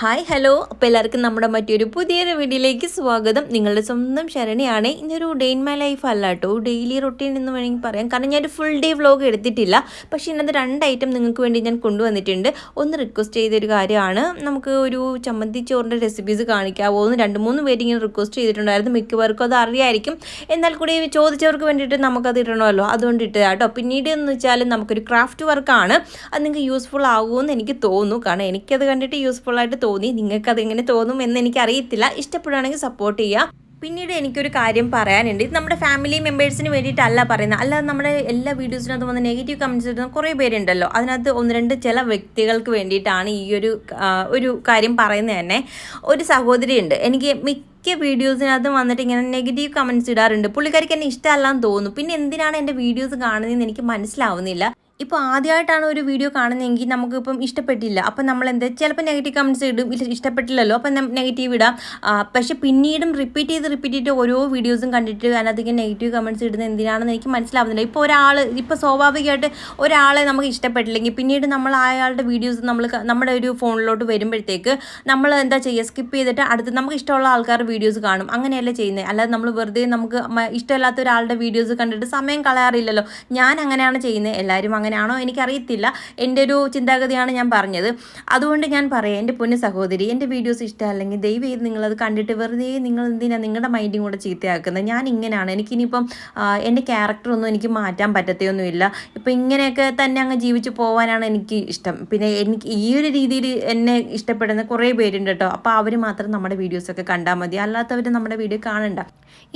Hi hello അപ്പോൾ എല്ലാവർക്കും നമ്മുടെ മറ്റൊരു പുതിയൊരു വീഡിയോയിലേക്ക് സ്വാഗതം. നിങ്ങളുടെ സ്വന്തം ശരണിയാണ്. ഇന്നൊരു ഡേ ഇൻ മൈ ലൈഫ് അല്ല കേട്ടോ ഡെയിലി റൊട്ടീൻ എന്ന് വേണമെങ്കിൽ പറയാം. കാരണം ഞാനൊരു ഫുൾ ഡേ വ്ലോഗ് എടുത്തിട്ടില്ല. പക്ഷേ ഇന്നത്തെ രണ്ട് ഐറ്റം നിങ്ങൾക്ക് വേണ്ടി ഞാൻ കൊണ്ടുവന്നിട്ടുണ്ട്. ഒന്ന് റിക്വസ്റ്റ് ചെയ്തൊരു കാര്യമാണ്. നമുക്ക് ഒരു ചമ്മന്തി ചോറിന്റെ റെസിപ്പീസ് കാണിക്കാവോ എന്ന് രണ്ട് മൂന്ന് പേര് ഇങ്ങനെ റിക്വസ്റ്റ് ചെയ്തിട്ടുണ്ടായിരുന്നു. മിക്കവർക്കും അത് അറിയായിരിക്കും. എന്നാൽ കൂടി ചോദിച്ചവർക്ക് വേണ്ടിയിട്ട് നമുക്കത് ഇടണമല്ലോ. അതുകൊണ്ട് ഇട്ടതാ കേട്ടോ പിന്നീട് എന്ന് വെച്ചാൽ നമുക്കൊരു ക്രാഫ്റ്റ് വർക്കാണ് അത് നിങ്ങൾക്ക് യൂസ്ഫുൾ ആകുമെന്ന് എനിക്ക് തോന്നുന്നു. കാരണം എനിക്കത് കണ്ടിട്ട് യൂസ്ഫുൾ ആയിട്ട് തോന്നി. നിങ്ങൾക്ക് അത് എങ്ങനെ തോന്നും എന്ന് എനിക്ക് അറിയത്തില്ല ഇഷ്ടപ്പെടുകയാണെങ്കിൽ സപ്പോർട്ട് ചെയ്യുക പിന്നീട് എനിക്കൊരു കാര്യം പറയാനുണ്ട്. ഇത് നമ്മുടെ ഫാമിലി മെമ്പേഴ്സിന് വേണ്ടിയിട്ടല്ല പറയുന്നത്. അല്ലാതെ നമ്മുടെ എല്ലാ വീഡിയോസിനകത്ത് വന്ന് നെഗറ്റീവ് കമന്റ്സ് ഇടുന്ന കുറേ പേരുണ്ടല്ലോ. അതിനകത്ത് ഒന്ന് രണ്ട് ചില വ്യക്തികൾക്ക് വേണ്ടിയിട്ടാണ് ഈ ഒരു ഒരു കാര്യം പറയുന്നത് തന്നെ. ഒരു സഹോദരിയുണ്ട്. എനിക്ക് മിക്ക വീഡിയോസിനകത്തും വന്നിട്ട് ഇങ്ങനെ നെഗറ്റീവ് കമന്റ്സ് ഇടാറുണ്ട്. പുള്ളിക്കാരിക്ക് എന്നെ ഇഷ്ടമല്ലാന്ന് തോന്നുന്നു. പിന്നെ എന്തിനാണ് എന്റെ വീഡിയോസ് കാണുന്നതെന്ന് എനിക്ക് മനസ്സിലാവുന്നില്ല. ഇപ്പോൾ ആദ്യമായിട്ടാണ് ഒരു വീഡിയോ കാണുന്നതെങ്കിൽ നമുക്കിപ്പം ഇഷ്ടപ്പെട്ടില്ല. അപ്പം നമ്മൾ എന്താ ചിലപ്പോൾ നെഗറ്റീവ് കമന്റ്സ് ഇടും ഇഷ്ടപ്പെട്ടില്ലല്ലോ. അപ്പം നെഗറ്റീവ് ഇടാം. പക്ഷേ പിന്നീടും റിപ്പീറ്റ് ചെയ്ത് റിപ്പീറ്റ് ചെയ്ത് ഓരോ വീഡിയോസും കണ്ടിട്ട് അതിനകത്തേക്ക് നെഗറ്റീവ് കമന്റ്സ് ഇടുന്ന എന്തിനാണെന്ന് എനിക്ക് മനസ്സിലാവുന്നില്ല. ഇപ്പോൾ ഒരാൾ ഇപ്പോൾ സ്വാഭാവികമായിട്ട് ഒരാളെ നമുക്ക് ഇഷ്ടപ്പെട്ടില്ലെങ്കിൽ പിന്നീട് നമ്മൾ അയാളുടെ വീഡിയോസ് നമ്മൾ നമ്മുടെ ഒരു ഫോണിലോട്ട് വരുമ്പോഴത്തേക്ക് നമ്മൾ എന്താ ചെയ്യുക? സ്കിപ്പ് ചെയ്തിട്ട് അടുത്ത് നമുക്ക് ഇഷ്ടമുള്ള ആൾക്കാരുടെ വീഡിയോസ് കാണും. അങ്ങനെയല്ല ചെയ്യുന്നത് അല്ലാതെ നമ്മൾ വെറുതെ നമുക്ക് ഇഷ്ടമില്ലാത്ത ഒരാളുടെ വീഡിയോസ് കണ്ടിട്ട് സമയം കളയാറില്ലല്ലോ. ഞാൻ അങ്ങനെയാണ് ചെയ്യുന്നത്. എല്ലാവരും അങ്ങനെയാണോ എനിക്കറിയത്തില്ല. എന്റെ ഒരു ചിന്താഗതിയാണ് ഞാൻ പറഞ്ഞത്. അതുകൊണ്ട് ഞാൻ പറയാം എന്റെ പൊന്നു സഹോദരി എന്റെ വീഡിയോസ് ഇഷ്ടമല്ലെങ്കിൽ ദയവ് ചെയ്ത് നിങ്ങളത് കണ്ടിട്ട് വെറുതെ നിങ്ങൾ എന്തിനാണ് നിങ്ങളുടെ മൈൻഡും കൂടെ ചീത്തയാക്കുന്നത്? ഞാൻ ഇങ്ങനെയാണ്. എനിക്കിനിയിപ്പം എന്റെ ക്യാരക്ടറൊന്നും എനിക്ക് മാറ്റാൻ പറ്റത്തെയൊന്നുമില്ല. ഇപ്പം ഇങ്ങനെയൊക്കെ തന്നെ അങ്ങ് ജീവിച്ച് പോകാനാണ് എനിക്ക് ഇഷ്ടം. പിന്നെ എനിക്ക് ഈ ഒരു രീതിയിൽ എന്നെ ഇഷ്ടപ്പെടുന്ന കുറേ പേരുണ്ട് കേട്ടോ. അപ്പോൾ അവർ മാത്രം നമ്മുടെ വീഡിയോസൊക്കെ കണ്ടാൽ മതി. അല്ലാത്തവർ നമ്മുടെ വീഡിയോ കാണണ്ട.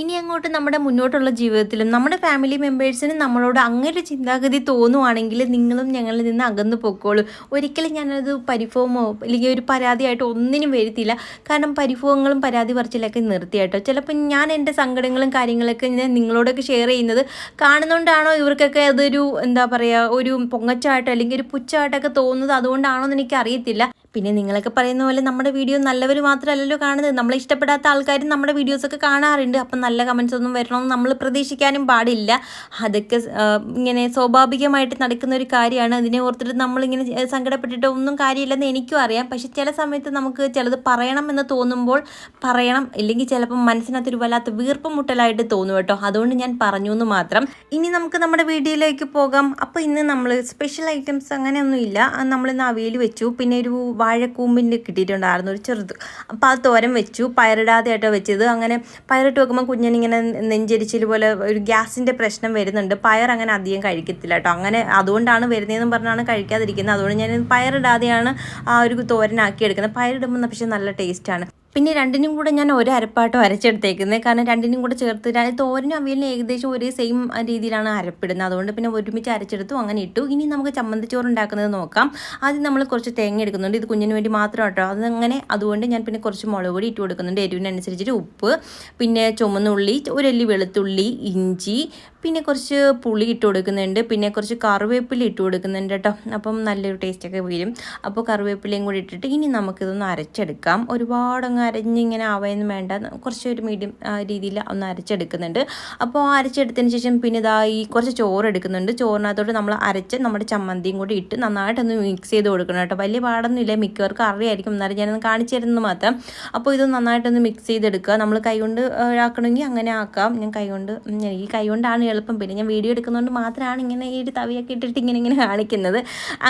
ഇനി അങ്ങോട്ട് നമ്മുടെ മുന്നോട്ടുള്ള ജീവിതത്തിലും നമ്മുടെ ഫാമിലി മെമ്പേഴ്സിനും നമ്മളോട് അങ്ങനെ ചിന്താഗതി തോന്നുവാണെങ്കിൽ നിങ്ങളും ഞങ്ങളിൽ നിന്ന് അകന്നു പൊക്കോളൂ. ഒരിക്കലും ഞാനത് പരിഭവമോ അല്ലെങ്കിൽ ഒരു പരാതിയായിട്ട് ഒന്നിനും വരുത്തിയില്ല. കാരണം പരിഭവങ്ങളും പരാതി പറച്ചിലൊക്കെ നിർത്തിയാട്ടോ ചിലപ്പോൾ ഞാൻ എന്റെ സങ്കടങ്ങളും കാര്യങ്ങളൊക്കെ ഞാൻ നിങ്ങളോടൊക്കെ ഷെയർ ചെയ്യുന്നത് കാണുന്നതുകൊണ്ടാണോ ഇവർക്കൊക്കെ അതൊരു എന്താ പറയുക ഒരു പൊങ്ങച്ചായിട്ടോ അല്ലെങ്കിൽ ഒരു പുച്ചായിട്ടൊക്കെ തോന്നുന്നത് അതുകൊണ്ടാണോ എന്ന് എനിക്ക് അറിയത്തില്ല. പിന്നെ നിങ്ങളൊക്കെ പറയുന്ന പോലെ നമ്മുടെ വീഡിയോ നല്ലവർ മാത്രമല്ലല്ലോ കാണുന്നത്. നമ്മളെ ഇഷ്ടപ്പെടാത്ത ആൾക്കാരും നമ്മുടെ വീഡിയോസൊക്കെ കാണാറുണ്ട്. അപ്പം നല്ല കമൻസ് ഒന്നും വരണമെന്ന് നമ്മൾ പ്രതീക്ഷിക്കാനും പാടില്ല. അതൊക്കെ ഇങ്ങനെ സ്വാഭാവികമായിട്ട് നടക്കുന്ന ഒരു കാര്യമാണ്. അതിനെ ഓർത്തിട്ട് നമ്മളിങ്ങനെ സങ്കടപ്പെട്ടിട്ട് ഒന്നും കാര്യമില്ലെന്ന് എനിക്കും അറിയാം. പക്ഷെ ചില സമയത്ത് നമുക്ക് ചിലത് പറയണം എന്ന് തോന്നുമ്പോൾ പറയണം. ഇല്ലെങ്കിൽ ചിലപ്പം മനസ്സിനകത്തൊരു വല്ലാത്ത വീർപ്പ് മുട്ടലായിട്ട് തോന്നും കേട്ടോ. അതുകൊണ്ട് ഞാൻ പറഞ്ഞു എന്ന് മാത്രം. ഇനി നമുക്ക് നമ്മുടെ വീഡിയോയിലേക്ക് പോകാം. അപ്പോൾ ഇന്ന് നമ്മൾ സ്പെഷ്യൽ ഐറ്റംസ് അങ്ങനെയൊന്നും ഇല്ല. നമ്മൾ അവിയൽ വെച്ചു. പിന്നെ ഒരു വാഴക്കൂമ്പിന്റെ കിട്ടിയിട്ടുണ്ടായിരുന്നു. ഒരു ചെറുത് അപ്പോൾ അത് തോരം വെച്ചു. പയറിടാതെ ആയിട്ടോ വെച്ചത്. അങ്ങനെ പയറിട്ട് വെക്കുമ്പോൾ കുഞ്ഞിനിങ്ങനെ നെഞ്ചരിച്ചിൽ പോലെ ഒരു ഗ്യാസിന്റെ പ്രശ്നം വരുന്നുണ്ട്. പയർ അങ്ങനെ അധികം കഴിക്കത്തില്ല കേട്ടോ. അങ്ങനെ അതുകൊണ്ടാണ് വരുന്നതെന്ന് പറഞ്ഞാണ് കഴിക്കാതിരിക്കുന്നത്. അതുകൊണ്ട് ഞാൻ പയറിടാതെയാണ് ആ ഒരു തോരനാക്കി എടുക്കുന്നത് പയറിടുമ്പോൾ പക്ഷേ നല്ല ടേസ്റ്റാണ് പിന്നെ രണ്ടിനും കൂടെ ഞാൻ ഒരു അരപ്പാട്ടോ അരച്ചെടുത്തേക്കുന്നത് കാരണം രണ്ടിനും കൂടെ ചേർത്ത് തോരനും അവിയലിനും ഏകദേശം ഒരേ സെയിം രീതിയിലാണ് അരപ്പിടുന്നത് അതുകൊണ്ട് പിന്നെ ഒരുമിച്ച് അരച്ചെടുത്തു അങ്ങനെ ഇട്ടു. ഇനി നമുക്ക് ചമ്മന്തിച്ചോറ് ഉണ്ടാക്കുന്നത് നോക്കാം. ആദ്യം നമ്മൾ കുറച്ച് തേങ്ങ എടുക്കുന്നുണ്ട്. ഇത് കുഞ്ഞിന് വേണ്ടി മാത്രം കേട്ടോ അതങ്ങനെ അതുകൊണ്ട് ഞാൻ പിന്നെ കുറച്ച് മുളക് പൊടി ഇട്ട് കൊടുക്കുന്നുണ്ട്. എരിവിനനുസരിച്ചിട്ട് ഉപ്പ് പിന്നെ ചുമന്നുള്ളി ഒരല്ലി വെളുത്തുള്ളി ഇഞ്ചി പിന്നെ കുറച്ച് പുളി ഇട്ട് കൊടുക്കുന്നുണ്ട്. പിന്നെ കുറച്ച് കറിവേപ്പില ഇട്ട് കൊടുക്കുന്നുണ്ട് കേട്ടോ. അപ്പം നല്ലൊരു ടേസ്റ്റൊക്കെ വരും. അപ്പോൾ കറിവേപ്പിലയും കൂടി ഇട്ടിട്ട് ഇനി നമുക്കിതൊന്ന് അരച്ചെടുക്കാം. ഒരുപാട് അങ്ങ് അരഞ്ഞിങ്ങനെ ആവുകയെന്നും വേണ്ട. കുറച്ച് ഒരു മീഡിയം രീതിയിൽ ഒന്ന് അരച്ചെടുക്കുന്നുണ്ട്. അപ്പോൾ അരച്ചെടുത്തതിന് ശേഷം പിന്നെ ഇതാ ഈ കുറച്ച് ചോറ് എടുക്കുന്നുണ്ട്. ചോറിനകത്തോട്ട് നമ്മൾ അരച്ച് നമ്മുടെ ചമ്മന്തിയും കൂടി ഇട്ട് നന്നായിട്ടൊന്ന് മിക്സ് ചെയ്ത് കൊടുക്കണം കേട്ടോ. വലിയ പാടൊന്നുമില്ല മിക്കവർക്കും അറിയായിരിക്കും. എന്നാലും ഞാനൊന്ന് കാണിച്ചു തരുന്നത് മാത്രം. അപ്പോൾ ഇത് നന്നായിട്ടൊന്ന് മിക്സ് ചെയ്തെടുക്കുക. നമ്മൾ കൈകൊണ്ട് ആക്കണമെങ്കിൽ അങ്ങനെ ആക്കാം. ഞാൻ കൈകൊണ്ട് എനിക്ക് കൈകൊണ്ടാണ് എളുപ്പം. പിന്നെ ഞാൻ വീഡിയോ എടുക്കുന്നതുകൊണ്ട് മാത്രമാണ് ഇങ്ങനെ ഈ ഒരു തവിയൊക്കെ ഇട്ടിട്ട് ഇങ്ങനെ ഇങ്ങനെ കാണിക്കുന്നത്.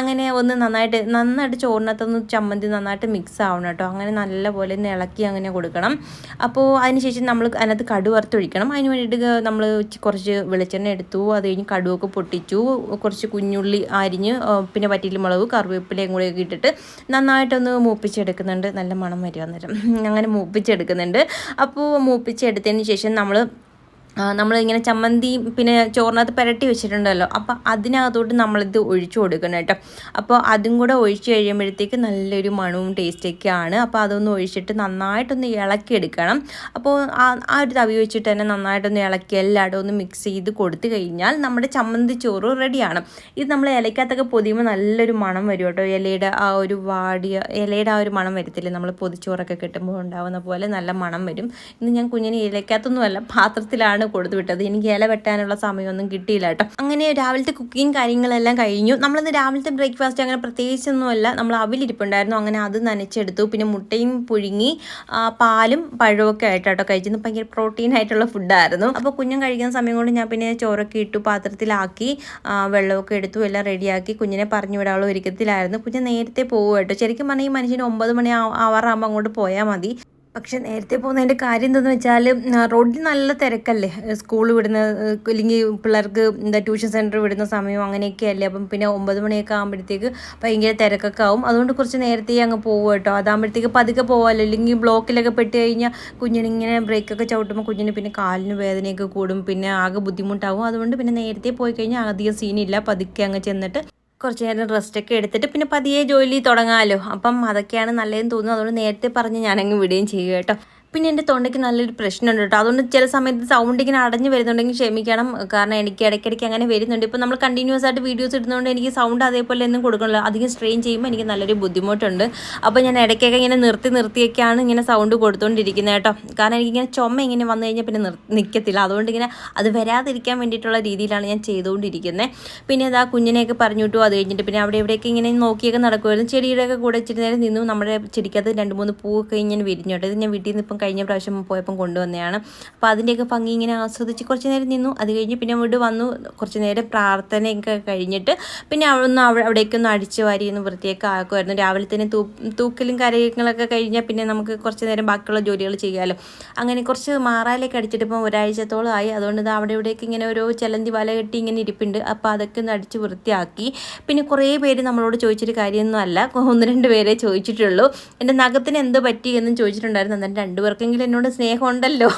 അങ്ങനെ ഒന്ന് നന്നായിട്ട് നന്നായിട്ട് ചോറിനകത്തൊന്ന് ചമ്മന്തി നന്നായിട്ട് മിക്സ് ആവണം കേട്ടോ. അങ്ങനെ നല്ലപോലെ ഇളക്കി അങ്ങനെ കൊടുക്കണം. അപ്പോൾ അതിനുശേഷം നമ്മൾ അതിനകത്ത് കടു വറുത്തൊഴിക്കണം. അതിന് വേണ്ടിയിട്ട് നമ്മൾ കുറച്ച് വെളിച്ചെണ്ണ എടുത്തു. അത് കഴിഞ്ഞ് കടുവൊക്കെ പൊട്ടിച്ചു. കുറച്ച് കുഞ്ഞുള്ളി അരിഞ്ഞ് പിന്നെ വറ്റിയിൽ മുളക് കറിവേപ്പിലയും കൂടെ ഒക്കെ ഇട്ടിട്ട് നന്നായിട്ടൊന്ന് മൂപ്പിച്ചെടുക്കുന്നുണ്ട്. നല്ല മണം വരുവാന്നേരം അങ്ങനെ മൂപ്പിച്ചെടുക്കുന്നുണ്ട്. അപ്പോൾ മൂപ്പിച്ചെടുത്തതിന് ശേഷം നമ്മൾ നമ്മളിങ്ങനെ ചമ്മന്തി പിന്നെ ചോറിനകത്ത് പുരട്ടി വെച്ചിട്ടുണ്ടല്ലോ. അപ്പോൾ അതിനകത്തോട്ട് നമ്മളിത് ഒഴിച്ചു കൊടുക്കണം കേട്ടോ. അപ്പോൾ അതും കൂടെ ഒഴിച്ച് കഴിയുമ്പോഴത്തേക്ക് നല്ലൊരു മണവും ടേസ്റ്റൊക്കെയാണ് അപ്പോൾ അതൊന്ന് ഒഴിച്ചിട്ട് നന്നായിട്ടൊന്ന് ഇളക്കിയെടുക്കണം അപ്പോൾ ആ ഒരു തവി വെച്ചിട്ട് തന്നെ നന്നായിട്ടൊന്ന് ഇളക്കി എല്ലായിടും ഒന്ന് മിക്സ് ചെയ്ത് കൊടുത്തു കഴിഞ്ഞാൽ നമ്മുടെ ചമ്മന്തി ചോറ് റെഡിയാണ് ഇത് നമ്മൾ ഇലക്കകത്തൊക്കെ പൊതിയുമ്പോൾ നല്ലൊരു മണം വരും കേട്ടോ. ഇലയുടെ ആ ഒരു വാടിയ ഇലയുടെ ആ ഒരു മണം വരത്തില്ലേ? നമ്മൾ പൊതിച്ചോറൊക്കെ കിട്ടുമ്പോൾ ഉണ്ടാവുന്ന പോലെ നല്ല മണം വരും. ഇന്ന് ഞാൻ കുഞ്ഞിന് ഇലക്കകത്തൊന്നുമല്ല പാത്രത്തിലാണ് ഇലയാണ് കൊടുത്തു വിട്ടത്. എനിക്ക് ഇല വെട്ടാനുള്ള സമയമൊന്നും കിട്ടിയില്ല കേട്ടോ. അങ്ങനെ രാവിലത്തെ കുക്കിങ് കാര്യങ്ങളെല്ലാം കഴിഞ്ഞു. നമ്മളിന്ന് രാവിലത്തെ ബ്രേക്ക്ഫാസ്റ്റ് അങ്ങനെ പ്രത്യേകിച്ചൊന്നുമല്ല. നമ്മൾ അവിലിരിപ്പുണ്ടായിരുന്നു. അങ്ങനെ അത് നനച്ചെടുത്തു. പിന്നെ മുട്ടയും പുഴുങ്ങി പാലും പഴമൊക്കെ ആയിട്ടോ കഴിച്ചത്. ഭയങ്കര പ്രോട്ടീൻ ആയിട്ടുള്ള ഫുഡായിരുന്നു അപ്പോൾ കുഞ്ഞും കഴിക്കുന്ന സമയം കൊണ്ട് ഞാൻ പിന്നെ ചോറൊക്കെ ഇട്ടു പാത്രത്തിലാക്കി വെള്ളമൊക്കെ എടുത്തു എല്ലാം റെഡിയാക്കി കുഞ്ഞിനെ പറഞ്ഞു വിടാനുള്ള ഒരുക്കത്തിലായിരുന്നു. കുഞ്ഞ് നേരത്തെ പോകും കേട്ടോ. ശരിക്കും പറഞ്ഞാൽ ഈ മനുഷ്യന് ഒമ്പത് മണി ആവാറാകുമ്പോൾ അങ്ങോട്ട് പോയാൽ മതി. പക്ഷെ നേരത്തെ പോകുന്നതിന്റെ കാര്യം എന്താണെന്ന് വെച്ചാൽ റോഡിൽ നല്ല തിരക്കല്ലേ? സ്കൂൾ വിടുന്ന അല്ലെങ്കിൽ പിള്ളേർക്ക് എന്താ ട്യൂഷൻ സെന്റർ വിടുന്ന സമയം അങ്ങനെയൊക്കെ അല്ലേ അപ്പം പിന്നെ ഒമ്പത് മണിയൊക്കെ ആകുമ്പോഴത്തേക്ക് ഭയങ്കര തിരക്കൊക്കെ ആവും. അതുകൊണ്ട് കുറച്ച് നേരത്തെ അങ്ങ് പോകും കേട്ടോ. അതാകുമ്പോഴത്തേക്ക് പതുക്കെ പോകാമല്ലോ അല്ലെങ്കിൽ ബ്ലോക്കിലൊക്കെ പെട്ട് കഴിഞ്ഞാൽ കുഞ്ഞിനിങ്ങനെ ബ്രേക്കൊക്കെ ചവിട്ടുമ്പോൾ കുഞ്ഞിന് പിന്നെ കാലിന് വേദനയൊക്കെ കൂടും. പിന്നെ ആകെ ബുദ്ധിമുട്ടാവും. അതുകൊണ്ട് പിന്നെ നേരത്തെ പോയി കഴിഞ്ഞാൽ അധികം സീനില്ല പതുക്കെ അങ്ങ് ചെന്നിട്ട് കുറച്ച് നേരം റെസ്റ്റൊക്കെ എടുത്തിട്ട് പിന്നെ പതിയെ ജോലി തുടങ്ങാമല്ലോ അപ്പം അതൊക്കെയാണ് നല്ലതെന്ന് തോന്നുന്നു. അതുകൊണ്ട് നേരത്തെ പറഞ്ഞ് ഞാനങ്ങ് വിടുകയും ചെയ്യുക കേട്ടോ. പിന്നെ എന്റെ തൊണ്ടയ്ക്ക് നല്ലൊരു പ്രശ്നമുണ്ട് കേട്ടോ. അതുകൊണ്ട് ചില സമയത്ത് സൗണ്ട് ഇങ്ങനെ അടഞ്ഞു വരുന്നുണ്ടെങ്കിൽ ക്ഷമിക്കണം. കാരണം എനിക്ക് ഇടയ്ക്കിടയ്ക്ക് അങ്ങനെ വരുന്നുണ്ട്. ഇപ്പോൾ നമ്മൾ കണ്ടിന്യൂസ് ആയിട്ട് വീഡിയോസ് ഇടുന്നതുകൊണ്ട് എനിക്ക് സൗണ്ട് അതേപോലെ ഒന്നും കൊടുക്കണമല്ലോ അധികം സ്ട്രെയിൻ ചെയ്യുമ്പോൾ എനിക്ക് നല്ലൊരു ബുദ്ധിമുട്ടുണ്ട്. അപ്പോൾ ഞാൻ ഇടയ്ക്കൊക്കെ ഇങ്ങനെ നിർത്തി നിർത്തിയൊക്കെയാണ് ഇങ്ങനെ സൗണ്ട് കൊടുത്തുകൊണ്ടിരിക്കുന്നത് കേട്ടോ. കാരണം എനിക്കിങ്ങനെ ചുമ ഇങ്ങനെ വന്നു കഴിഞ്ഞാൽ പിന്നെ നിൽക്കത്തില്ല അതുകൊണ്ട് ഇങ്ങനെ അത് വരാതിരിക്കാൻ വേണ്ടിയിട്ടുള്ള രീതിയിലാണ് ഞാൻ ചെയ്തുകൊണ്ടിരിക്കുന്നത്. പിന്നെ അത് ആ കുഞ്ഞിനെയൊക്കെ പറഞ്ഞു വിട്ടു. അത് കഴിഞ്ഞിട്ട് പിന്നെ അവിടെ ഇവിടെയൊക്കെ ഇങ്ങനെ നോക്കിയൊക്കെ നടക്കുമായിരുന്നു ചെടിയുടെയൊക്കെ കൂടെ ഇച്ചിരി നേരം നിന്നു. നമ്മുടെ ചെടിക്കകത്ത് രണ്ട് മൂന്ന് പൂവൊക്കെ ഇങ്ങനെ വിരിഞ്ഞു കേട്ടോ. ഇത് ഞാൻ വീട്ടിൽ നിന്ന് ഇപ്പം കഴിഞ്ഞ പ്രാവശ്യം പോയപ്പം കൊണ്ടുവന്നതാണ്. അപ്പോൾ അതിന്റെയൊക്കെ ഭംഗി ഇങ്ങനെ ആസ്വദിച്ച് കുറച്ച് നേരം നിന്നു. അത് കഴിഞ്ഞ് പിന്നെ വീട് വന്നു. കുറച്ച് നേരം പ്രാർത്ഥനയൊക്കെ കഴിഞ്ഞിട്ട് പിന്നെ ഒന്ന് അവിടെ അവിടേക്കൊന്ന് അടിച്ച് വാരി ഒന്ന് വൃത്തിയൊക്കെ ആക്കുമായിരുന്നു രാവിലെ തന്നെ തൂ തൂക്കലും കാര്യങ്ങളൊക്കെ കഴിഞ്ഞാൽ പിന്നെ നമുക്ക് കുറച്ച് നേരം ബാക്കിയുള്ള ജോലികൾ ചെയ്യാമല്ലോ അങ്ങനെ കുറച്ച് മാറാലേക്ക് അടിച്ചിട്ട് ഇപ്പം ഒരാഴ്ചത്തോളം ആയി. അതുകൊണ്ട് അവിടെ ഇവിടേക്ക് ഇങ്ങനെ ഓരോ ചെലന്തി വല കെട്ടി ഇങ്ങനെ ഇരിപ്പുണ്ട്. അപ്പോൾ അതൊക്കെ ഒന്ന് അടിച്ച് വൃത്തിയാക്കി. പിന്നെ കുറേ പേര് നമ്മളോട് ചോദിച്ചിട്ട് കാര്യമൊന്നും അല്ല. ഒന്ന് രണ്ട് പേരെ ചോദിച്ചിട്ടുള്ളൂ. എന്റെ നഖത്തിന് എന്ത് പറ്റി എന്നും ചോദിച്ചിട്ടുണ്ടായിരുന്നു. എന്നാലും രണ്ടുപേർക്കെങ്കിലും എന്നോട് സ്നേഹമുണ്ടല്ലോ?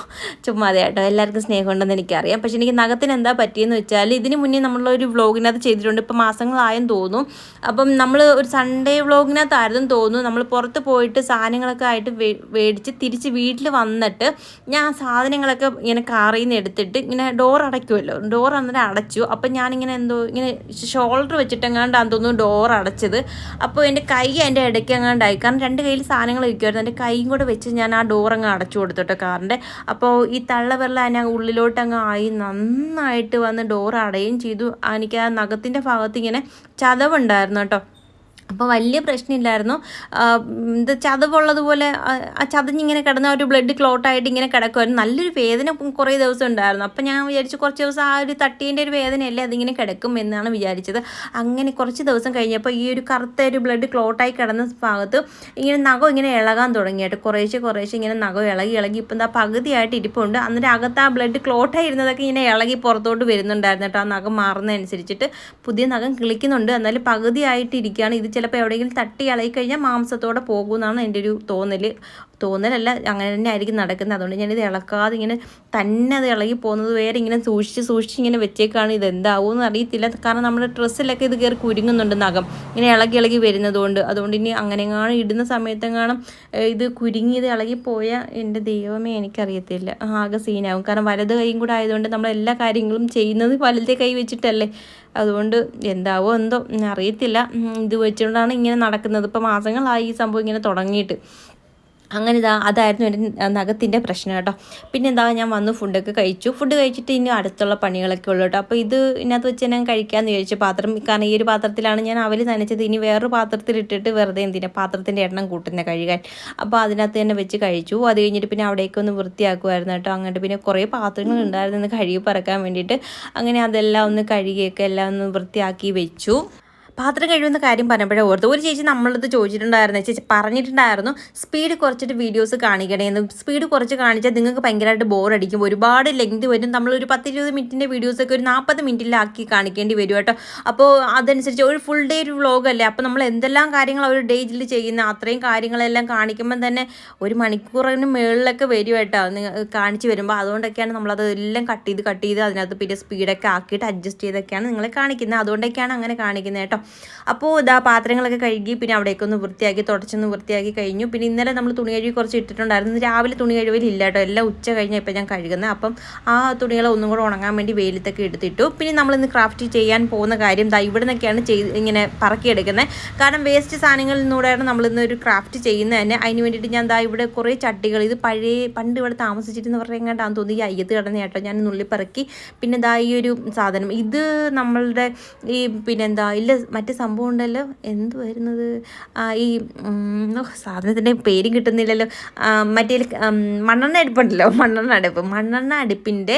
ചുമ്മാതെ കേട്ടോ എല്ലാവർക്കും സ്നേഹമുണ്ടെന്ന് എനിക്കറിയാം. പക്ഷെ എനിക്ക് നഖത്തിന് എന്താ പറ്റിയെന്ന് വെച്ചാൽ ഇതിന് മുന്നേ നമ്മളൊരു വ്ളോഗിനകത്ത് ചെയ്തിട്ടുണ്ട്. ഇപ്പോൾ മാസങ്ങളായെന്ന് തോന്നും. അപ്പം നമ്മൾ ഒരു സൺഡേ വ്ളോഗിനകത്തായിരുന്നു തോന്നുന്നു. നമ്മൾ പുറത്ത് പോയിട്ട് സാധനങ്ങളൊക്കെ ആയിട്ട് മേടിച്ച് തിരിച്ച് വീട്ടിൽ വന്നിട്ട് ഞാൻ സാധനങ്ങളൊക്കെ ഇങ്ങനെ കാറിൽ നിന്ന് എടുത്തിട്ട് ഇങ്ങനെ ഡോർ അടയ്ക്കുമല്ലോ ഡോർ അന്നേരം അടച്ചു. അപ്പം ഞാനിങ്ങനെ എന്തോ ഇങ്ങനെ ഷോൾഡർ വെച്ചിട്ടെങ്ങാണ്ടാന്ന് തോന്നുന്നു ഡോർ അടച്ചത്. അപ്പോൾ എന്റെ കൈ എന്റെ ഇടയ്ക്ക് എങ്ങാണ്ടായി കാരണം രണ്ട് കയ്യിൽ സാധനങ്ങൾ ഇരിക്കുമായിരുന്നു എന്റെ കൈയും കൂടെ വെച്ച് ഞാൻ ആ ഡോർ അങ്ങ് അടച്ചു കൊടുത്തിട്ട് കാറിന്റെ. അപ്പോൾ ഈ തള്ളവിരല അതിനെ ഉള്ളിലോട്ട് അങ്ങ് ആയി നന്നായിട്ട് വന്ന് ഡോർ അടയും ചെയ്തു. എനിക്ക് ആ നഖത്തിന്റെ ഭാഗത്ത് ഇങ്ങനെ ചതവുണ്ടായിരുന്നു കേട്ടോ. അപ്പോൾ വലിയ പ്രശ്നമില്ലായിരുന്നു. ഇത് ചതവുള്ളതുപോലെ ആ ചതഞ്ഞിങ്ങനെ കിടന്ന ഒരു ബ്ലഡ് ക്ലോട്ടായിട്ട് ഇങ്ങനെ കിടക്കുമായിരുന്നു നല്ലൊരു വേദന കുറേ ദിവസം ഉണ്ടായിരുന്നു. അപ്പോൾ ഞാൻ വിചാരിച്ചു കുറച്ച് ദിവസം ആ ഒരു തട്ടീന്റെ ഒരു വേദനയല്ലേ അതിങ്ങനെ കിടക്കും എന്നാണ് വിചാരിച്ചത്. അങ്ങനെ കുറച്ച് ദിവസം കഴിഞ്ഞപ്പോൾ ഈ ഒരു കറുത്ത ഒരു ബ്ലഡ് ക്ലോട്ടായി കിടന്ന ഭാഗത്ത് ഇങ്ങനെ നഖം ഇങ്ങനെ ഇളകാൻ തുടങ്ങിയിട്ട് കുറേശ്ശെ കുറേശ്ശെ ഇങ്ങനെ നഖം ഇളകി ഇളകി. ഇപ്പം എന്താ പകുതിയായിട്ട് ഇരിപ്പുണ്ട്. അന്നേരം അകത്ത് ആ ബ്ലഡ് ക്ലോട്ടായി ഇരുന്നതൊക്കെ ഇങ്ങനെ ഇളകി പുറത്തോട്ട് വരുന്നുണ്ടായിരുന്നു കേട്ടോ. ആ നഖം മാറുന്നതനുസരിച്ചിട്ട് പുതിയ നഖം കിളിക്കുന്നുണ്ട്. എന്നാലും പകുതിയായിട്ട് ഇരിക്കുകയാണ്. ഇത് ചിലപ്പോൾ എവിടെയെങ്കിലും തട്ടി ഇളകി കഴിഞ്ഞാൽ മാംസത്തോടെ പോകുമെന്നാണ് എന്റെ ഒരു തോന്നൽ തോന്നലല്ല അങ്ങനെ തന്നെ ആയിരിക്കും നടക്കുന്നത്. അതുകൊണ്ട് ഞാനിത് ഇളക്കാതെ ഇങ്ങനെ തന്നെ അത് ഇളകി പോകുന്നത് വേറെ ഇങ്ങനെ സൂക്ഷിച്ച് സൂക്ഷിച്ച് ഇങ്ങനെ വെച്ചേക്കാണ്. ഇത് എന്താവും എന്ന് അറിയത്തില്ല. കാരണം നമ്മുടെ ഡ്രസ്സിലൊക്കെ ഇത് കയറി കുരുങ്ങുന്നുണ്ട് നഖം. ഇങ്ങനെ ഇളകി ഇളകി വരുന്നതുകൊണ്ട്. അതുകൊണ്ട് ഇനി അങ്ങനെങ്ങാണ് ഇടുന്ന സമയത്തെങ്ങാനും ഏഹ്, ഇത് കുരുങ്ങി ഇത് ഇളകി പോയാൽ എന്റെ ദൈവമേ എനിക്കറിയത്തില്ല. ആകെ സീനാവും. കാരണം വലത് കൈയും കൂടെ ആയതുകൊണ്ട് നമ്മൾ എല്ലാ കാര്യങ്ങളും ചെയ്യുന്നത് വലത്തെ കൈ വെച്ചിട്ടല്ലേ. അതുകൊണ്ട് എന്താവോ എന്തോ അറിയത്തില്ല. ഇത് വെച്ചുകൊണ്ടാണ് ഇങ്ങനെ നടക്കുന്നത്. ഇപ്പോൾ മാസങ്ങളായി ഈ സംഭവം ഇങ്ങനെ തുടങ്ങിയിട്ട്. അങ്ങനെ ഇതാ അതായിരുന്നു എന്റെ നഖത്തിന്റെ പ്രശ്നം കേട്ടോ. പിന്നെ എന്താ ഞാൻ വന്ന് ഫുഡൊക്കെ കഴിച്ചു. ഫുഡ് കഴിച്ചിട്ട് ഇനി അടുത്തുള്ള പണികളൊക്കെ ഉള്ളൂ കേട്ടോ. അപ്പോൾ ഇത് ഇതിനകത്ത് വെച്ച് ഞാൻ കഴിക്കാമെന്ന് വിചാരിച്ചു പാത്രം കാരണം ഈ ഒരു പാത്രത്തിലാണ് ഞാൻ അവൽ നനച്ചത്. ഇനി വേറൊരു പാത്രത്തിൽ ഇട്ടിട്ട് വെറുതെ എന്തിനാ പാത്രത്തിന്റെ എണ്ണം കൂട്ടുന്ന കഴുകാൻ. അപ്പോൾ അതിനകത്ത് തന്നെ വെച്ച് കഴിച്ചു. അത് കഴിഞ്ഞിട്ട് പിന്നെ അവിടേക്ക് ഒന്ന് വൃത്തിയാക്കുമായിരുന്നു കേട്ടോ. അങ്ങോട്ട് പിന്നെ കുറേ പാത്രങ്ങൾ ഉണ്ടായിരുന്നു കഴുകി പറക്കാൻ വേണ്ടിയിട്ട്. അങ്ങനെ അതെല്ലാം ഒന്ന് കഴുകിയൊക്കെ എല്ലാം ഒന്ന് വൃത്തിയാക്കി വെച്ചു. പാത്രം കഴിയുന്ന കാര്യം പറഞ്ഞപ്പോഴേ ഓർത്തു. ഒരു ചേച്ചി നമ്മളത് ചോദിച്ചിട്ടുണ്ടായിരുന്നു ചേച്ചി പറഞ്ഞിട്ടുണ്ടായിരുന്നു സ്പീഡ് കുറച്ചിട്ട് വീഡിയോസ് കാണിക്കണേ എന്ന്. സ്പീഡ് കുറച്ച് കാണിച്ചാൽ നിങ്ങൾക്ക് ഭയങ്കരമായിട്ട് ബോറടിക്കും. ഒരുപാട് ലെങ്ത് വരും. നമ്മളൊരു പത്ത് ഇരുപത് മിനിറ്റിന്റെ വീഡിയോസൊക്കെ ഒരു നാൽപ്പത് മിനിറ്റിലാക്കി കാണിക്കേണ്ടി വരും കേട്ടോ. അപ്പോൾ അതനുസരിച്ച് ഒരു ഫുൾ ഡേ ഒരു വ്ളോഗ് അല്ലേ? അപ്പോൾ നമ്മൾ എന്തെല്ലാം കാര്യങ്ങൾ ഒരു ഡേജിൽ ചെയ്യുന്ന അത്രയും കാര്യങ്ങളെല്ലാം കാണിക്കുമ്പം തന്നെ ഒരു മണിക്കൂറിന് മുകളിലൊക്കെ വരും കേട്ടോ. കാണിച്ച് വരുമ്പോൾ അതുകൊണ്ടൊക്കെയാണ് നമ്മളത് എല്ലാം കട്ട് ചെയ്ത് കട്ട് ചെയ്ത് അതിനകത്ത് പിന്നെ സ്പീഡൊക്കെ ആക്കിയിട്ട് അഡ്ജസ്റ്റ് ചെയ്തൊക്കെയാണ് നിങ്ങളെ കാണിക്കുന്നത്. അതുകൊണ്ടൊക്കെയാണ് അങ്ങനെ കാണിക്കുന്നത് കേട്ടോ. അപ്പോൾ ഇതാ പാത്രങ്ങളൊക്കെ കഴുകി പിന്നെ അവിടേക്ക് ഒന്ന് വൃത്തിയാക്കി തുടച്ചൊന്ന് വൃത്തിയാക്കി കഴിഞ്ഞു. പിന്നെ ഇന്നലെ നമ്മൾ തുണി കഴുകി കുറച്ച് ഇട്ടിട്ടുണ്ടായിരുന്നു. രാവിലെ തുണി കഴുകലില്ല കേട്ടോ. എല്ലാം ഉച്ച കഴിഞ്ഞാൽ ഇപ്പം ഞാൻ കഴുകുന്നത് അപ്പം ആ തുണികളെ ഒന്നും കൂടെ ഉണങ്ങാൻ വേണ്ടി വെയിലത്തൊക്കെ എടുത്തിട്ടു. പിന്നെ നമ്മളിന്ന് ക്രാഫ്റ്റ് ചെയ്യാൻ പോകുന്ന കാര്യം ദാ ഇവിടെ നിന്നൊക്കെയാണ് ചെയ്ത് ഇങ്ങനെ പറക്കിയെടുക്കുന്നത് കാരണം വേസ്റ്റ് സാധനങ്ങളിൽ നിന്നൂടെയാണ് നമ്മളിന്ന് ഒരു ക്രാഫ്റ്റ് ചെയ്യുന്നത് തന്നെ. അതിന് വേണ്ടിയിട്ട് ഞാൻ ദാ ഇവിടെ കുറേ ചട്ടികൾ ഇത് പഴയ പണ്ട് ഇവിടെ താമസിച്ചിട്ടെന്ന് പറഞ്ഞാണ്ടാന്ന് തോന്നി ഈ അയ്യത്ത് കിടന്ന കേട്ടോ ഞാൻ നുള്ളിപ്പറക്കി പിന്നെ ദാ ഈ ഒരു സാധനം. ഇത് നമ്മളുടെ ഈ പിന്നെന്താ ഇല്ല മറ്റേ സംഭവം ഉണ്ടല്ലോ? എന്തു വരുന്നത് ആ, ഈ സാധനത്തിന്റെ പേരും കിട്ടുന്നില്ലല്ലോ. മറ്റേ മണ്ണെണ്ണ അടുപ്പുണ്ടല്ലോ. മണ്ണെണ്ണ അടുപ്പ്. മണ്ണെണ്ണ അടുപ്പിന്റെ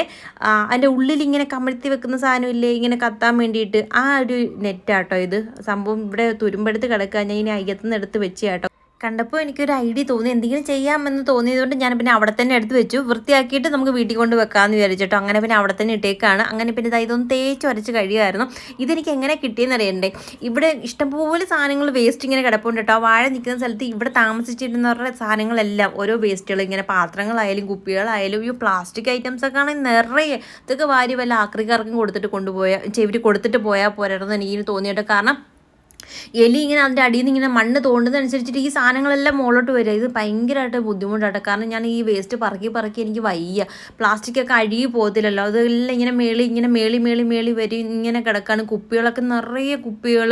അതിന്റെ ഉള്ളിൽ ഇങ്ങനെ കമഴ്ത്തി വെക്കുന്ന സാധനമില്ലേ ഇങ്ങനെ കത്താൻ വേണ്ടിയിട്ട്. ആ ഒരു നെറ്റാട്ടോ ഇത്. സംഭവം ഇവിടെ തുരുമ്പെടുത്ത് കിടക്കുക ഞാൻ ഇനി അയ്യത്തുനിന്ന് എടുത്ത് വെച്ച് കേട്ടോ. കണ്ടപ്പോൾ എനിക്കൊരു ഐഡിയ തോന്നി. എന്തെങ്കിലും ചെയ്യാമെന്ന് തോന്നിയതുകൊണ്ട് ഞാൻ പിന്നെ അവിടെ തന്നെ എടുത്ത് വെച്ചു. വൃത്തിയാക്കിയിട്ട് നമുക്ക് വീട്ടിൽ കൊണ്ട് വെക്കാമെന്ന് വിചാരിച്ചിട്ടോ അങ്ങനെ പിന്നെ അവിടെ തന്നെ ഇട്ടേക്കാണ്. അങ്ങനെ പിന്നെ ഇതാ ഇതൊന്ന് തേച്ച് വരച്ച് കഴിയുമായിരുന്നു ഇതെനിക്ക് എങ്ങനെ കിട്ടിയെന്ന് അറിയണ്ടേ? ഇവിടെ ഇഷ്ടംപോലെ സാധനങ്ങൾ വേസ്റ്റ് ഇങ്ങനെ കിടപ്പുണ്ട് കേട്ടോ. വാഴ നിൽക്കുന്ന സ്ഥലത്ത് ഇവിടെ താമസിച്ചിരുന്നവരുടെ സാധനങ്ങളെല്ലാം ഓരോ വേസ്റ്റുകൾ ഇങ്ങനെ പാത്രങ്ങളായാലും കുപ്പികളായാലും ഈ പ്ലാസ്റ്റിക് ഐറ്റംസ് ഒക്കെ ആണെങ്കിൽ നിറയെ ഇതൊക്കെ വാരി വല്ല ആക്രിക്കാർക്കും കൊടുത്തിട്ട് കൊണ്ടുപോയാൽ ചെവിരി കൊടുത്തിട്ട് പോയാൽ പോരായിരുന്നു എനിക്ക് തോന്നിയിട്ട് കാരണം എലി ഇങ്ങനെ അതിന്റെ അടിയിൽ നിന്ന് ഇങ്ങനെ മണ്ണ് തോണ്ടുന്നതനുസരിച്ചിട്ട് ഈ സാധനങ്ങളെല്ലാം മുകളിലോട്ട് വരിക. ഇത് ഭയങ്കരമായിട്ട് ബുദ്ധിമുട്ടാട്ടോ. കാരണം ഞാൻ ഈ വേസ്റ്റ് പറക്കി പറക്കി എനിക്ക് വയ്യ. പ്ലാസ്റ്റിക് ഒക്കെ അഴുകി പോകത്തില്ലല്ലോ. അതെല്ലാം ഇങ്ങനെ മേളി ഇങ്ങനെ മേളി മേളി മേളി വരും ഇങ്ങനെ കിടക്കാണ്. കുപ്പികളൊക്കെ നിറയെ കുപ്പികൾ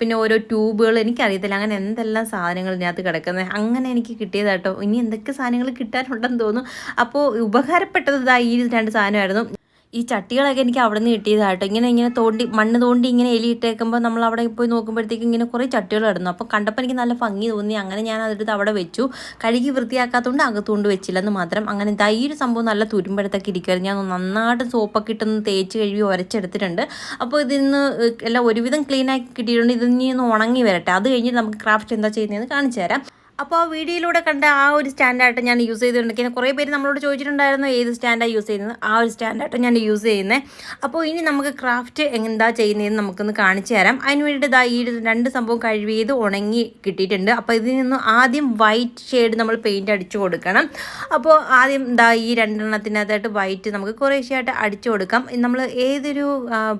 പിന്നെ ഓരോ ട്യൂബുകൾ. എനിക്കറിയത്തില്ല അങ്ങനെ എന്തെല്ലാം സാധനങ്ങൾ ഇതിനകത്ത് കിടക്കുന്നത്. അങ്ങനെ എനിക്ക് കിട്ടിയതാട്ടോ. ഇനി എന്തൊക്കെ സാധനങ്ങൾ കിട്ടാനുണ്ടെന്ന് തോന്നുന്നു. അപ്പോൾ ഉപകാരപ്പെട്ടത് ഈ രണ്ട് സാധനമായിരുന്നു. ഈ ചട്ടികളൊക്കെ എനിക്ക് അവിടെ നിന്ന് കിട്ടിയതാട്ടോ. ഇങ്ങനെ ഇങ്ങനെ തോണ്ടി മണ്ണ് തോണ്ടി ഇങ്ങനെ എലിയിട്ടേക്കുമ്പോൾ നമ്മൾ അവിടെ പോയി നോക്കുമ്പോഴത്തേക്കും ഇങ്ങനെ കുറേ ചട്ടികൾ ഇടുന്നു അപ്പോൾ കണ്ടപ്പോൾ എനിക്ക് നല്ല ഭംഗി തോന്നി. അങ്ങനെ ഞാൻ അതെടുത്ത് അവിടെ വെച്ചു. കഴുകി വൃത്തിയാക്കാത്തതുകൊണ്ട് അകത്തുകൊണ്ട് വെച്ചില്ലെന്ന് മാത്രം. അങ്ങനെ ഇതാ ഈ ഒരു സംഭവം നല്ല തുരുമ്പെടുത്തൊക്കെ ഇരിക്കുമായിരുന്നു ഞാൻ നന്നായിട്ട് സോപ്പൊക്കെ ഇട്ടൊന്ന് തേച്ച് കഴുകി ഉരച്ചെടുത്തിട്ടുണ്ട് അപ്പോൾ ഇതിന്ന് എല്ലാം ഒരുവിധം ക്ലീനാക്കി കിട്ടിയിട്ടുണ്ട്. ഇതിൽ ഒന്ന് ഉണങ്ങി വരട്ടെ. അത് കഴിഞ്ഞിട്ട് നമുക്ക് ക്രാഫ്റ്റ് എന്താ ചെയ്യുന്നതെന്ന് കാണിച്ചു തരാം. അപ്പോൾ വീഡിയോയിലൂടെ കണ്ട ആ ഒരു സ്റ്റാൻഡായിട്ട് ഞാൻ യൂസ് ചെയ്തിട്ടുണ്ട്. പിന്നെ കുറേ പേര് നമ്മളോട് ചോദിച്ചിട്ടുണ്ടായിരുന്നു ഏത് സ്റ്റാൻഡാണ് യൂസ് ചെയ്യുന്നത്. ആ ഒരു സ്റ്റാൻഡായിട്ട് ഞാൻ യൂസ് ചെയ്യുന്നത് അപ്പോൾ ഇനി നമുക്ക് ക്രാഫ്റ്റ് എന്താ ചെയ്യുന്നതെന്ന് നമുക്കൊന്ന് കാണിച്ചു തരാം. അതിന് വേണ്ടിയിട്ട് ഇതാ ഈ രണ്ട് സംഭവം കഴിവിയത് ഉണങ്ങി കിട്ടിയിട്ടുണ്ട്. അപ്പോൾ ഇതിൽ നിന്ന് ആദ്യം വൈറ്റ് ഷെയ്ഡ് നമ്മൾ പെയിന്റ് അടിച്ചു കൊടുക്കണം. അപ്പോൾ ആദ്യം ഇതാ ഈ രണ്ടെണ്ണത്തിനകത്തായിട്ട് വൈറ്റ് നമുക്ക് കുറേശ്ശെയായിട്ട് അടിച്ചു കൊടുക്കാം. നമ്മൾ ഏതൊരു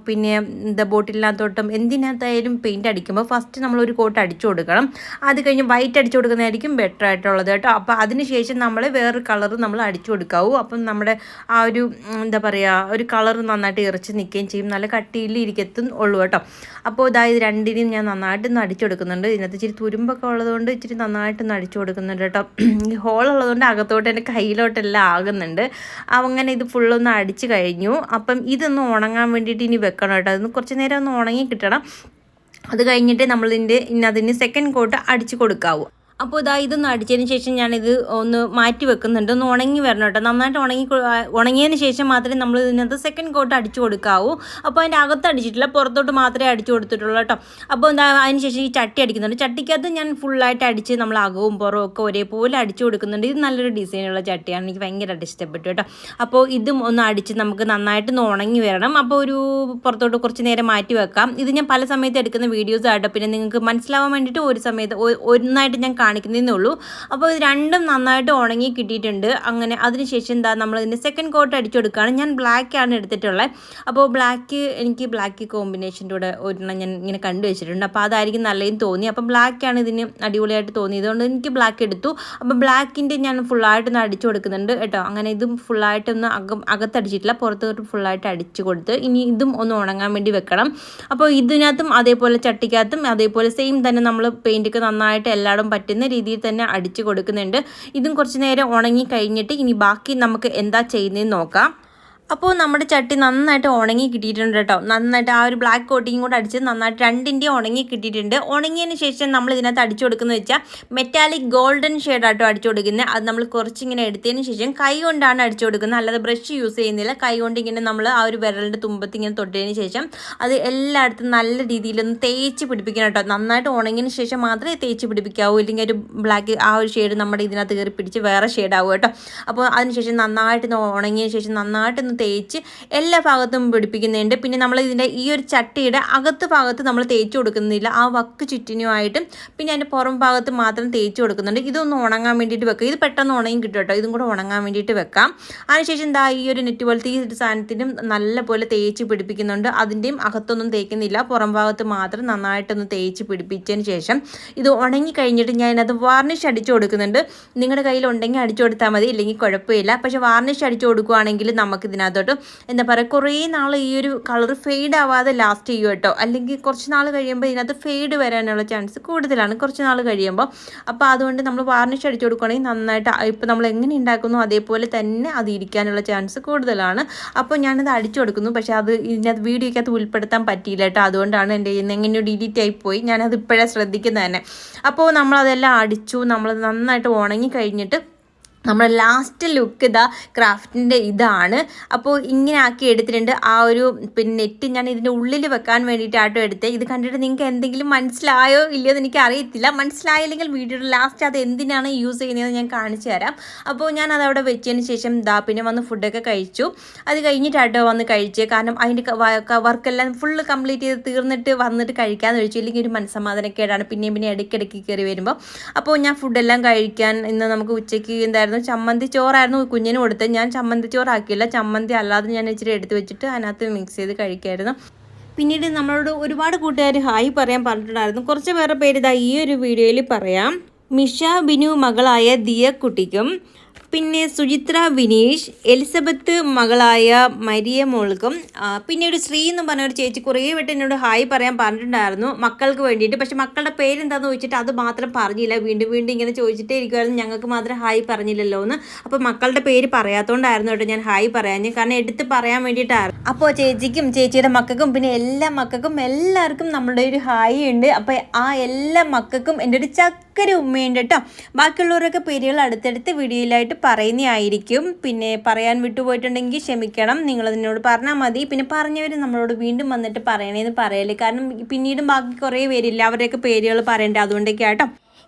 പിന്നെ എന്താ ബോട്ടിലിനകത്തോട്ടും എന്തിനകത്തായാലും പെയിന്റ് അടിക്കുമ്പോൾ ഫസ്റ്റ് നമ്മളൊരു കോട്ട് അടിച്ചു കൊടുക്കണം. അത് കഴിഞ്ഞ് വൈറ്റ് അടിച്ചു കൊടുക്കുന്നതായിരിക്കും ബെറ്റർ ആയിട്ടുള്ളത് കേട്ടോ. അപ്പോൾ അതിന് ശേഷം നമ്മൾ വേറൊരു കളർ നമ്മൾ അടിച്ചു കൊടുക്കാവൂ. അപ്പം നമ്മുടെ ആ ഒരു എന്താ പറയുക ഒരു കളർ നന്നായിട്ട് ഇറച്ച് നിൽക്കുകയും ചെയ്യും. നല്ല കട്ടിയിൽ ഇരിക്കത്തും ഉള്ളൂ കേട്ടോ. അപ്പോൾ ഇതായത് രണ്ടിനെയും ഞാൻ നന്നായിട്ട് നന്നായിട്ടൊന്ന് അടിച്ചു കൊടുക്കുന്നുണ്ട്. ഇതിനകത്ത് ഇച്ചിരി തുരുമ്പൊക്കെ ഉള്ളതുകൊണ്ട് ഇച്ചിരി നന്നായിട്ടൊന്ന് അടിച്ചു കൊടുക്കുന്നുണ്ട് കേട്ടോ. ഈ ഹോൾ ഉള്ളതുകൊണ്ട് അകത്തോട്ട് എന്റെ കയ്യിലോട്ടെല്ലാം ആകുന്നുണ്ട്. അങ്ങനെ ഇത് ഫുള്ളൊന്ന് അടിച്ചു കഴിഞ്ഞു. അപ്പം ഇതൊന്ന് ഉണങ്ങാൻ വേണ്ടിയിട്ട് ഇനി വെക്കണം കേട്ടോ. അതൊന്ന് കുറച്ച് നേരം ഒന്ന് ഉണങ്ങി കിട്ടണം. അത് കഴിഞ്ഞിട്ട് നമ്മളിതിന്റെ ഇന്നതിന് സെക്കൻഡ് കോട്ട് അടിച്ചു കൊടുക്കാവൂ. അപ്പോൾ ഇതാ ഇതൊന്ന് അടിച്ചതിന് ശേഷം ഞാനിത് ഒന്ന് മാറ്റി വെക്കുന്നുണ്ട്. ഒന്ന് ഉണങ്ങി വരണം കേട്ടോ. നന്നായിട്ട് ഉണങ്ങി ഉണങ്ങിയതിന് ശേഷം മാത്രമേ നമ്മൾ ഇതിനകത്ത് സെക്കൻഡ് കോട്ട് അടിച്ചു കൊടുക്കാവൂ. അപ്പോൾ അതിന്റെ അകത്ത് അടിച്ചിട്ടില്ല. പുറത്തോട്ട് മാത്രമേ അടിച്ചു കൊടുത്തിട്ടുള്ളൂ കേട്ടോ. അപ്പോൾ എന്താ അതിന് ശേഷം ഈ ചട്ടി അടിക്കുന്നുണ്ട്. ചട്ടിക്കകത്ത് ഞാൻ ഫുള്ളായിട്ട് അടിച്ച് നമ്മൾ അകവും പുറവും ഒക്കെ ഒരേപോലെ അടിച്ചു കൊടുക്കുന്നുണ്ട്. ഇത് നല്ലൊരു ഡിസൈനുള്ള ചട്ടിയാണ്. എനിക്ക് ഭയങ്കരമായിട്ട് ഇഷ്ടപ്പെട്ടു കേട്ടോ. അപ്പോൾ ഇതും ഒന്ന് അടിച്ച് നമുക്ക് നന്നായിട്ട് ഒന്ന് ഉണങ്ങി വരണം. അപ്പോൾ ഒരു പുറത്തോട്ട് കുറച്ച് നേരം മാറ്റി വെക്കാം. ഇത് ഞാൻ പല സമയത്ത് എടുക്കുന്ന വീഡിയോസ് ആട്ടോ പിന്നെ നിങ്ങൾക്ക് മനസ്സിലാവാൻ വേണ്ടിയിട്ട് ഒരു സമയത്ത് ഒന്നായിട്ട് ഞാൻ കാണിക്കുന്നതേ ഉള്ളൂ അപ്പോൾ ഇത് രണ്ടും നന്നായിട്ട് ഉണങ്ങി കിട്ടിയിട്ടുണ്ട്. അങ്ങനെ അതിനുശേഷം എന്താ നമ്മൾ ഇതിന്റെ സെക്കൻഡ് കോട്ട് അടിച്ചു കൊടുക്കുകയാണ് ഞാൻ ബ്ലാക്ക് ആണ് എടുത്തിട്ടുള്ളത് അപ്പോൾ ബ്ലാക്ക് എനിക്ക് ബ്ലാക്ക് കോമ്പിനേഷന്റെ കൂടെ ഒരെണ്ണം ഞാൻ ഇങ്ങനെ കണ്ടു വെച്ചിട്ടുണ്ട്. അപ്പോൾ അതായിരിക്കും നല്ലതെന്ന് തോന്നി. അപ്പം ബ്ലാക്കാണ് ഇതിന് അടിപൊളിയായിട്ട് തോന്നിയത്. കൊണ്ട് എനിക്ക് ബ്ലാക്ക് എടുത്തു. അപ്പോൾ ബ്ലാക്കിന്റെ ഞാൻ ഫുള്ളായിട്ടൊന്ന് അടിച്ചു കൊടുക്കുന്നുണ്ട് കേട്ടോ. അങ്ങനെ ഇതും ഫുള്ളായിട്ടൊന്ന് അകം അകത്തടിച്ചിട്ടില്ല. പുറത്തോട്ട് ഫുള്ളായിട്ട് അടിച്ചു കൊടുത്ത് ഇനി ഇതും ഒന്ന് ഉണങ്ങാൻ വേണ്ടി വെക്കണം. അപ്പോൾ ഇതിനകത്തും അതേപോലെ ചട്ടിക്കകത്തും അതേപോലെ സെയിം തന്നെ നമ്മൾ പെയിന്റൊക്കെ നന്നായിട്ട് എല്ലായിടും പറ്റുന്ന രീതിയിൽ തന്നെ അടിച്ചു കൊടുക്കുന്നുണ്ട്. ഇതും കുറച്ച് നേരം ഉണങ്ങി കഴിഞ്ഞിട്ട് ഇനി ബാക്കി നമുക്ക് എന്താ ചെയ്യുന്നതെന്ന് നോക്കാം. അപ്പോൾ നമ്മുടെ ചട്ടി നന്നായിട്ട് ഉണങ്ങി കിട്ടിയിട്ടുണ്ട് കേട്ടോ. നന്നായിട്ട് ആ ഒരു ബ്ലാക്ക് കോട്ടിങ് കൂടെ അടിച്ച് നന്നായിട്ട് രണ്ടിന്റെയും ഉണങ്ങി കിട്ടിയിട്ടുണ്ട്. ഉണങ്ങിയതിന് ശേഷം നമ്മൾ ഇതിനകത്ത് അടിച്ചു കൊടുക്കുന്നത് വെച്ചാൽ മെറ്റാലിക് ഗോൾഡൻ ഷെയ്ഡായിട്ടോ അടിച്ചു കൊടുക്കുന്നത് അത് നമ്മൾ കുറച്ചിങ്ങനെ എടുത്തതിന് ശേഷം കൈ കൊണ്ടാണ് അടിച്ചു കൊടുക്കുന്നത്. അല്ലാതെ ബ്രഷ് യൂസ് ചെയ്യുന്നില്ല. കൈ കൊണ്ട് ഇങ്ങനെ നമ്മൾ ആ ഒരു വിരലിന്റെ തുമ്പത്ത് ഇങ്ങനെ തൊട്ടതിന് ശേഷം അത് എല്ലായിടത്തും നല്ല രീതിയിലൊന്ന് തേച്ച് പിടിപ്പിക്കണം കേട്ടോ. നന്നായിട്ട് ഉണങ്ങിയതിന് ശേഷം മാത്രമേ തേച്ച് പിടിപ്പിക്കാവൂ. ഇല്ലെങ്കിൽ ഒരു ബ്ലാക്ക് ആ ഒരു ഷെയ്ഡ് നമ്മുടെ ഇതിനകത്ത് കയറി പിടിച്ച് വേറെ ഷെയ്ഡാവും കേട്ടോ. അപ്പോൾ അതിനുശേഷം നന്നായിട്ട് ഒന്ന് ഉണങ്ങിയതിന് ശേഷം നന്നായിട്ടൊന്ന് തേച്ച് എല്ലാ ഭാഗത്തും പിടിപ്പിക്കുന്നുണ്ട്. പിന്നെ നമ്മൾ ഇതിന്റെ ഈ ഒരു ചട്ടിയുടെ അകത്ത് ഭാഗത്ത് നമ്മൾ തേച്ച് കൊടുക്കുന്നില്ല. ആ വക്ക് ചുറ്റിനുമായിട്ടും പിന്നെ അതിന്റെ പുറം ഭാഗത്ത് മാത്രം തേച്ച് കൊടുക്കുന്നുണ്ട്. ഇതൊന്ന് ഉണങ്ങാൻ വേണ്ടിയിട്ട് വെക്കുക. ഇത് പെട്ടെന്ന് ഉണങ്ങി കിട്ടും കേട്ടോ. ഇതും കൂടെ ഉണങ്ങാൻ വേണ്ടിയിട്ട് വെക്കാം. അതിനുശേഷം എന്താ ഈ ഒരു നെറ്റ് പോലത്തെ ഈ ഒരു സാധനത്തിനും നല്ലപോലെ തേച്ച് പിടിപ്പിക്കുന്നുണ്ട്. അതിന്റെയും അകത്തൊന്നും തേക്കുന്നില്ല. പുറം ഭാഗത്ത് മാത്രം നന്നായിട്ടൊന്ന് തേച്ച് പിടിപ്പിച്ചതിന് ശേഷം ഇത് ഉണങ്ങി കഴിഞ്ഞിട്ട് ഞാൻ അത് വാർണിഷ് അടിച്ചു കൊടുക്കുന്നുണ്ട്. നിങ്ങളുടെ കയ്യിൽ ഉണ്ടെങ്കിൽ അടിച്ചു കൊടുത്താൽ മതി. ഇല്ലെങ്കിൽ കുഴപ്പമില്ല. പക്ഷേ വാർണിഷ് അടിച്ചു കൊടുക്കുകയാണെങ്കിൽ നമുക്ക് ഇതിനകത്തോട്ട് എന്താ പറയുക കുറേ നാൾ ഈ ഒരു കളർ ഫെയ്ഡ് ആവാതെ ലാസ്റ്റ് ചെയ്യും കേട്ടോ. അല്ലെങ്കിൽ കുറച്ച് നാൾ കഴിയുമ്പോൾ ഇതിനകത്ത് ഫെയ്ഡ് വരാനുള്ള ചാൻസ് കൂടുതലാണ് കുറച്ച് നാൾ കഴിയുമ്പോൾ അപ്പോൾ അതുകൊണ്ട് നമ്മൾ വാർണിഷ് അടിച്ചു കൊടുക്കുകയാണെങ്കിൽ നന്നായിട്ട് ഇപ്പോൾ നമ്മൾ എങ്ങനെ ഉണ്ടാക്കുന്നു അതേപോലെ തന്നെ അത് ഇരിക്കാനുള്ള ചാൻസ് കൂടുതലാണ്. അപ്പോൾ ഞാനത് അടിച്ചു കൊടുക്കുന്നു. പക്ഷേ അത് ഇതിനകത്ത് വീഡിയോയ്ക്കകത്ത് ഉൾപ്പെടുത്താൻ പറ്റിയില്ല കേട്ടോ. അതുകൊണ്ടാണ് എന്റെ എങ്ങനെയോ ഡിലീറ്റ് ആയി പോയി. ഞാനത് ഇപ്പോഴേ ശ്രദ്ധിക്കുന്നത് തന്നെ. അപ്പോൾ നമ്മളതെല്ലാം അടിച്ചു. നമ്മൾ നന്നായിട്ട് ഉണങ്ങി കഴിഞ്ഞിട്ട് നമ്മുടെ ലാസ്റ്റ് ലുക്ക് ഇതാ ക്രാഫ്റ്റിന്റെ ഇതാണ്. അപ്പോൾ ഇങ്ങനെ ആക്കി എടുത്തിട്ടുണ്ട്. ആ ഒരു പിന്നെ നെറ്റ് ഞാൻ ഇതിന്റെ ഉള്ളിൽ വെക്കാൻ വേണ്ടിയിട്ടാട്ടോ എടുത്തത് ഇത് കണ്ടിട്ട് നിങ്ങൾക്ക് എന്തെങ്കിലും മനസ്സിലായോ ഇല്ലയോ എന്ന് എനിക്ക് അറിയത്തില്ല. മനസ്സിലായില്ലെങ്കിൽ വീഡിയോയുടെ ലാസ്റ്റ് അത് എന്തിനാണ് യൂസ് ചെയ്യുന്നതെന്ന് ഞാൻ കാണിച്ചു തരാം. അപ്പോൾ ഞാൻ അത് അവിടെ വെച്ചതിന് ശേഷം ദാ പിന്നെ വന്ന് ഫുഡൊക്കെ കഴിച്ചു. അത് കഴിഞ്ഞിട്ടാട്ടോ വന്ന് കഴിച്ച്. കാരണം അതിന്റെ വർക്കെല്ലാം ഫുള്ള് കംപ്ലീറ്റ് ചെയ്ത് തീർന്നിട്ട് വന്നിട്ട് കഴിക്കാമെന്ന് ചോദിച്ചു ഇല്ലെങ്കിൽ ഒരു മനസ്സമാധാനക്കേടാണ്. പിന്നെയും പിന്നെ ഇടയ്ക്കിടയ്ക്ക് കയറി വരുമ്പോൾ അപ്പോൾ ഞാൻ ഫുഡെല്ലാം കഴിക്കാൻ ഇന്ന് നമുക്ക് ഉച്ചയ്ക്ക് എന്തായിരുന്നു? ചമ്മന്തി ചോറായിരുന്നു കുഞ്ഞിന് കൊടുത്തത്. ഞാൻ ചമ്മന്തി ചോറാക്കിയില്ല. ചമ്മന്തി അല്ലാതെ ഞാൻ ഇച്ചിരി എടുത്ത് വെച്ചിട്ട് അതിനകത്ത് മിക്സ് ചെയ്ത് കഴിക്കായിരുന്നു. പിന്നീട് നമ്മളോട് ഒരുപാട് കൂട്ടുകാർ ഹായ് പറയാൻ പറഞ്ഞിട്ടുണ്ടായിരുന്നു. കുറച്ച് പേരുടെ പേര് ഇതാ ഈ ഒരു വീഡിയോയിൽ പറയാം. മിഷ ബിനു മകളായ ദിയ കുട്ടിക്കും പിന്നെ സുചിത്ര വിനീഷ് എലിസബത്ത് മകളായ മരിയ മോൾക്കും പിന്നെ ഒരു ശ്രീ എന്ന് പറഞ്ഞ ഒരു ചേച്ചി കുറേ വട്ടം എന്നോട് ഹായ് പറയാൻ പറഞ്ഞിട്ടുണ്ടായിരുന്നു മക്കൾക്ക് വേണ്ടിയിട്ട്. പക്ഷെ മക്കളുടെ പേരെന്താന്ന് ചോദിച്ചിട്ട് അത് മാത്രം പറഞ്ഞില്ല. വീണ്ടും വീണ്ടും ഇങ്ങനെ ചോദിച്ചിട്ടേ ഇരിക്കുമായിരുന്നു ഞങ്ങൾക്ക് മാത്രം ഹായ് പറഞ്ഞില്ലല്ലോ എന്ന്. അപ്പോൾ മക്കളുടെ പേര് പറയാത്തോണ്ടായിരുന്നു കേട്ടോ ഞാൻ ഹായ് പറയാൻ കാരണം എടുത്ത് പറയാൻ വേണ്ടിയിട്ടായിരുന്നു. അപ്പോൾ ചേച്ചിക്കും ചേച്ചിയുടെ മക്കൾക്കും പിന്നെ എല്ലാ മക്കൾക്കും എല്ലാവർക്കും നമ്മളുടെ ഒരു ഹായ് ഉണ്ട്. അപ്പോൾ ആ എല്ലാ മക്കൾക്കും എന്റെ ഒരു ചക്കര ഉമ്മയുണ്ട് കേട്ടോ ബാക്കിയുള്ളവരൊക്കെ പേരുകൾ അടുത്തടുത്ത് വീഡിയോയിലായിട്ട് പറയുന്നതായിരിക്കും. പിന്നെ പറയാൻ വിട്ടുപോയിട്ടുണ്ടെങ്കിൽ ക്ഷമിക്കണം. നിങ്ങളതിനോട് പറഞ്ഞാൽ മതി. പിന്നെ പറഞ്ഞവർ നമ്മളോട് വീണ്ടും വന്നിട്ട് പറയണേന്ന് പറയല്ലേ കാരണം പിന്നീടും ബാക്കി കുറേ പേരില്ല. അവരുടെയൊക്കെ പേരുകൾ പറയണ്ടേ? അതുകൊണ്ടൊക്കെ ആട്ടോ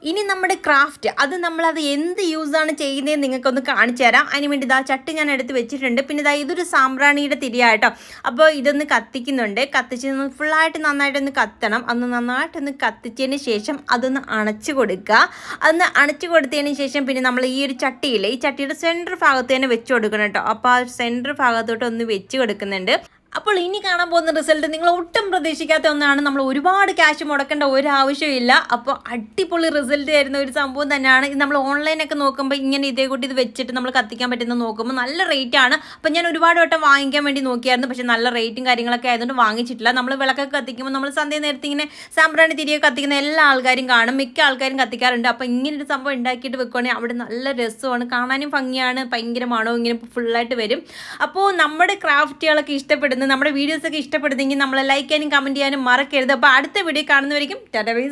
ഇനി നമ്മുടെ ക്രാഫ്റ്റ് അത് നമ്മളത് എന്ത് യൂസാണ് ചെയ്യുന്നതെന്ന് നിങ്ങൾക്കൊന്ന് കാണിച്ചു തരാം. അതിന് വേണ്ടി ഇതാ ചട്ടി ഞാൻ എടുത്ത് വെച്ചിട്ടുണ്ട്. പിന്നെ ഇതാ ഇതൊരു സാമ്പ്രാണിയുടെ തിരിയാട്ടോ. അപ്പോൾ ഇതൊന്ന് കത്തിക്കുന്നുണ്ട്. കത്തിച്ച് ഫുള്ളായിട്ട് നന്നായിട്ടൊന്ന് കത്തണം. അന്ന് നന്നായിട്ടൊന്ന് കത്തിച്ചതിന് ശേഷം അതൊന്ന് അണച്ചു കൊടുക്കുക. അതൊന്ന് അണച്ചു കൊടുത്തതിന് ശേഷം പിന്നെ നമ്മൾ ഈ ഒരു ചട്ടിയില്ലേ ഈ ചട്ടിയുടെ സെന്റർ ഭാഗത്ത് തന്നെ വെച്ച് കൊടുക്കണം കേട്ടോ. അപ്പോൾ ആ സെന്റർ ഭാഗത്തോട്ട് ഒന്ന് വെച്ച് കൊടുക്കുന്നുണ്ട്. അപ്പോൾ ഇനി കാണാൻ പോകുന്ന റിസൾട്ട് നിങ്ങൾ ഒട്ടും പ്രതീക്ഷിക്കാത്ത ഒന്നാണ്. നമ്മൾ ഒരുപാട് ക്യാഷ് മുടക്കേണ്ട ഒരു ആവശ്യമില്ല അപ്പോൾ അടിപൊളി റിസൾട്ട് തരുന്ന ഒരു സംഭവം തന്നെയാണ്. ഇത് നമ്മൾ ഓൺലൈനൊക്കെ നോക്കുമ്പോൾ ഇങ്ങനെ ഇതേ കൂട്ടി ഇത് വെച്ചിട്ട് നമ്മൾ കത്തിക്കാൻ പറ്റുന്ന നോക്കുമ്പോൾ നല്ല റേറ്റ് ആണ്. അപ്പോൾ ഞാൻ ഒരുപാട് വട്ടം വാങ്ങിക്കാൻ വേണ്ടി നോക്കിയായിരുന്നു. പക്ഷേ നല്ല റേറ്റും കാര്യങ്ങളൊക്കെ ആയതുകൊണ്ട് വാങ്ങിച്ചിട്ടില്ല. നമ്മൾ വിളക്കൊക്കെ കത്തിക്കുമ്പോൾ നമ്മൾ സന്ധ്യ നേരത്തെ ഇങ്ങനെ സാമ്പ്രാണി തിരികെ കത്തിക്കുന്ന എല്ലാ ആൾക്കാരും കാണും. മിക്ക ആൾക്കാരും കത്തിക്കാറുണ്ട്. അപ്പോൾ ഒരു സംഭവം ഉണ്ടാക്കിയിട്ട് വെക്കുവാണെങ്കിൽ അവിടെ നല്ല രസമാണ്. കാണാനും ഭംഗിയാണ്. ഭയങ്കര മണവും ഇങ്ങനെ ഫുള്ളായിട്ട് വരും. അപ്പോൾ നമ്മുടെ ക്രാഫ്റ്റുകളൊക്കെ ഇഷ്ടപ്പെടുന്ന നമ്മുടെ വീഡിയോസൊക്കെ ഇഷ്ടപ്പെടുന്നെങ്കിൽ നമ്മളെ ലൈക്ക് ചെയ്യാനും കമന്റ് ചെയ്യാനും മറക്കരുത്. അപ്പോൾ അടുത്ത വീഡിയോ കാണുന്നവരിക്കും ടാറ്റ ബൈ